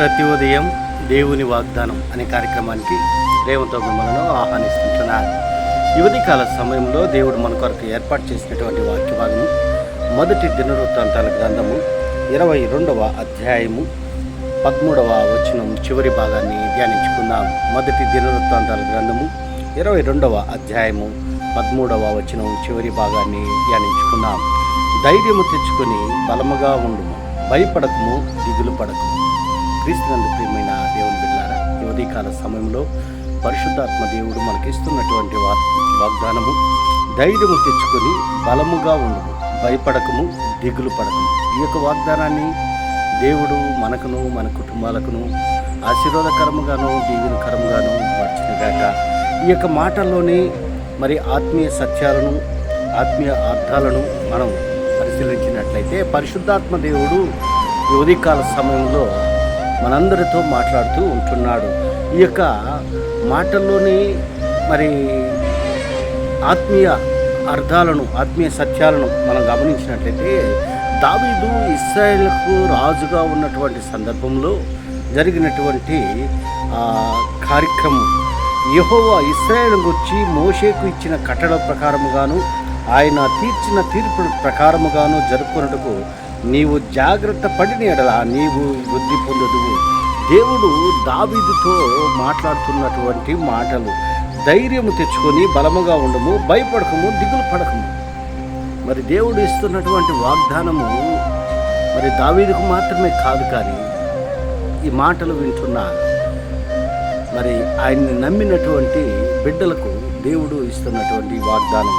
ప్రతి ఉదయం దేవుని వాగ్దానం అనే కార్యక్రమానికి దేవునితో మిమ్మల్ని ఆహ్వానిస్తుంటున్నారు. యువతి కాల సమయంలో దేవుడు మన కొరకు ఏర్పాటు చేసినటువంటి వాక్యవాదము మొదటి దినవృత్తాంతాల గ్రంథము ఇరవై రెండవ అధ్యాయము పదమూడవ వచనం చివరి భాగాన్ని ధ్యానించుకుందాం. మొదటి దినవృత్తాంతాల గ్రంథము ఇరవై రెండవ అధ్యాయము పదమూడవ వచనం చివరి భాగాన్ని ధ్యానించుకుందాం. ధైర్యము తెచ్చుకొని బలముగా ఉండుము భయపడకము దిగులు పడకము. క్రీస్తునందు ప్రియమైన దేవుని బిడ్డారా ఈ ఉదయకాల సమయంలో పరిశుద్ధాత్మ దేవుడు మనకిస్తున్నటువంటి వా- వాగ్దానము ధైర్యము తెచ్చుకొని బలముగా ఉండము భయపడకము దిగులు పడకము. ఈ యొక్క వాగ్దానాన్ని దేవుడు మనకును మన కుటుంబాలకును ఆశీర్వాదకరముగాను దీవెనకరముగాను మార్చినగాక ఈ యొక్క మాటల్లోనే మరి ఆత్మీయ సత్యాలను ఆత్మీయ అర్థాలను మనం పరిశీలించినట్లయితే పరిశుద్ధాత్మ దేవుడు ఈ ఉదయకాల సమయంలో మనందరితో మాట్లాడుతూ ఉంటున్నాడు. ఈ యొక్క మాటల్లోని మరి ఆత్మీయ అర్థాలను ఆత్మీయ సత్యాలను మనం గమనించినట్లయితే దావీదు ఇస్రాయేల్కు రాజుగా ఉన్నటువంటి సందర్భంలో జరిగినటువంటి కార్యక్రమం. యహోవా ఇస్రాయేల్ వచ్చి మోషేకు ఇచ్చిన కట్టడ ప్రకారముగాను ఆయన తీర్చిన తీర్పు ప్రకారముగాను జరుపుకున్నట్టుకు నీవు జాగ్రత్త పడిన ఎడల నీవు వృద్ధి పొందదువు. దేవుడు దావీదుతో మాట్లాడుతున్నటువంటి మాటలు. ధైర్యము తెచ్చుకొని బలముగా ఉండము భయపడకము దిగులు పడకము. మరి దేవుడు ఇస్తున్నటువంటి వాగ్దానము మరి దావీదుకు మాత్రమే కాదు కానీ ఈ మాటలు వింటున్న మరి ఆయన్ని నమ్మినటువంటి బిడ్డలకు దేవుడు ఇస్తున్నటువంటి వాగ్దానం.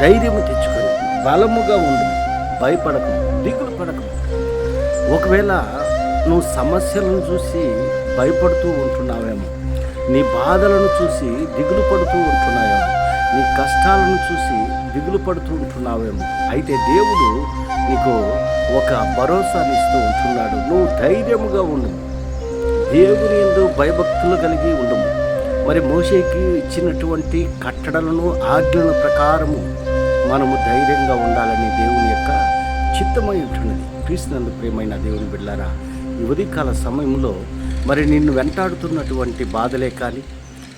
ధైర్యము తెచ్చుకొని బలముగా ఉండు భయపడకు దిగులు పడకు. ఒకవేళ నువ్వు సమస్యలను చూసి భయపడుతూ ఉంటున్నావేమో నీ బాధలను చూసి దిగులు పడుతూ ఉంటున్నావేమో నీ కష్టాలను చూసి దిగులు పడుతూ ఉంటున్నావేమో అయితే దేవుడు నీకు ఒక భరోసాని ఇస్తూ ఉంటున్నాడు. నువ్వు ధైర్యముగా ఉండు. దేవుని ఎందు భయభక్తులు కలిగి ఉండము మరి మోషేకి ఇచ్చినటువంటి కట్టడలను ఆజ్ఞల ప్రకారము మనము ధైర్యంగా ఉండాలని దేవుని యొక్క చిత్తమై ఉంటున్నది. క్రీస్తునందు ప్రేమైన దేవుని బిడ్డారా ఈ ఉదయకాల సమయంలో మరి నిన్ను వెంటాడుతున్నటువంటి బాధలే కానీ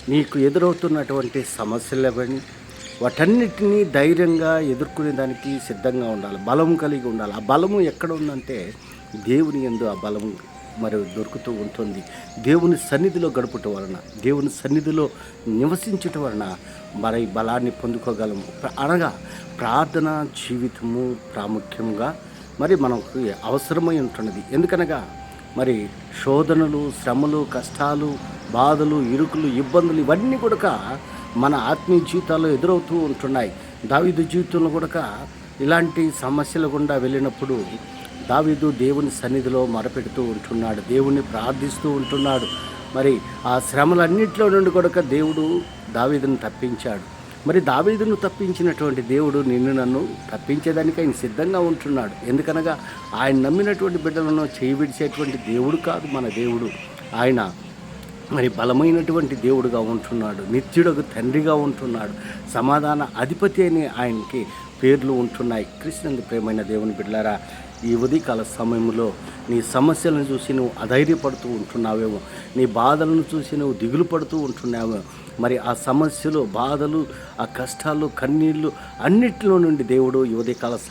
నీకు ఎదురవుతున్నటువంటి సమస్యలే కానీ వాటన్నిటినీ ధైర్యంగా ఎదుర్కొనే దానికి సిద్ధంగా ఉండాలి. బలం కలిగి ఉండాలి. ఆ బలము ఎక్కడ ఉందంటే దేవుని ఎందు ఆ బలము. మరి దొరుకుతూ ఉంటుంది. దేవుని సన్నిధిలో గడుపుట వలన దేవుని సన్నిధిలో నివసించుట వలన మరి బలాన్ని పొందుకోగలము అనగా ప్రార్థన జీవితము ప్రాముఖ్యంగా మరి మనకు అవసరమై ఉంటున్నది. ఎందుకనగా మరి శోధనలు శ్రమలు కష్టాలు బాధలు ఇరుకులు ఇబ్బందులు ఇవన్నీ కూడా మన ఆత్మీయ జీవితాల్లో ఎదురవుతూ ఉంటున్నాయి. దావిదు జీవితంలో కూడా ఇలాంటి సమస్యల గుండా వెళ్ళినప్పుడు దావీదు దేవుని సన్నిధిలో మొరపెడుతూ ఉంటున్నాడు. దేవుణ్ణి ప్రార్థిస్తూ ఉంటున్నాడు. మరి ఆ శ్రమలన్నింటిలో నుండి కూడా దేవుడు దావీదును తప్పించాడు. మరి దావీదును తప్పించినటువంటి దేవుడు నిన్ను నన్ను తప్పించేదానికి ఆయన సిద్ధంగా ఉంటున్నాడు. ఎందుకనగా ఆయన నమ్మినటువంటి బిడ్డలను చేయి విడిచేటువంటి దేవుడు కాదు మన దేవుడు. ఆయన మరి బలమైనటువంటి దేవుడుగా ఉంటున్నాడు. నిత్యుడకు తండ్రిగా ఉంటున్నాడు. సమాధాన అధిపతి అని ఆయనకి పేర్లు ఉంటున్నాయి. కృష్ణందు ప్రేమైన దేవుని బిడ్డలారా ఈ ఉదయకాల సమయంలో నీ సమస్యలను చూసి నువ్వు అధైర్యపడుతూ ఉంటున్నావేమో నీ బాధలను చూసి నువ్వు దిగులు పడుతూ ఉంటున్నావేమో మరి ఆ సమస్యలు బాధలు ఆ కష్టాలు కన్నీళ్ళు అన్నిటిలో నుండి దేవుడు ఈ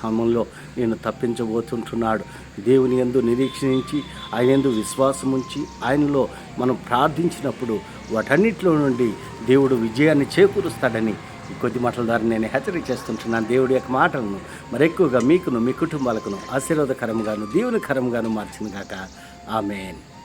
సమయంలో నేను తప్పించబోతుంటున్నాడు. దేవుని ఎందు నిరీక్షించి ఆయన ఎందు విశ్వాసం ఉంచి ఆయనలో మనం ప్రార్థించినప్పుడు వాటన్నిటిలో నుండి దేవుడు విజయాన్ని చేకూరుస్తాడని ఈ కొద్ది మాటల ద్వారా నేను హెచ్చరిక చేస్తుంటున్నాను. దేవుడి యొక్క మాటలను మరెక్కువగా మీకును మీ కుటుంబాలకును ఆశీర్వాదకరంగాను దీవునికరంగాను మార్చిన గాక. ఆమెన్.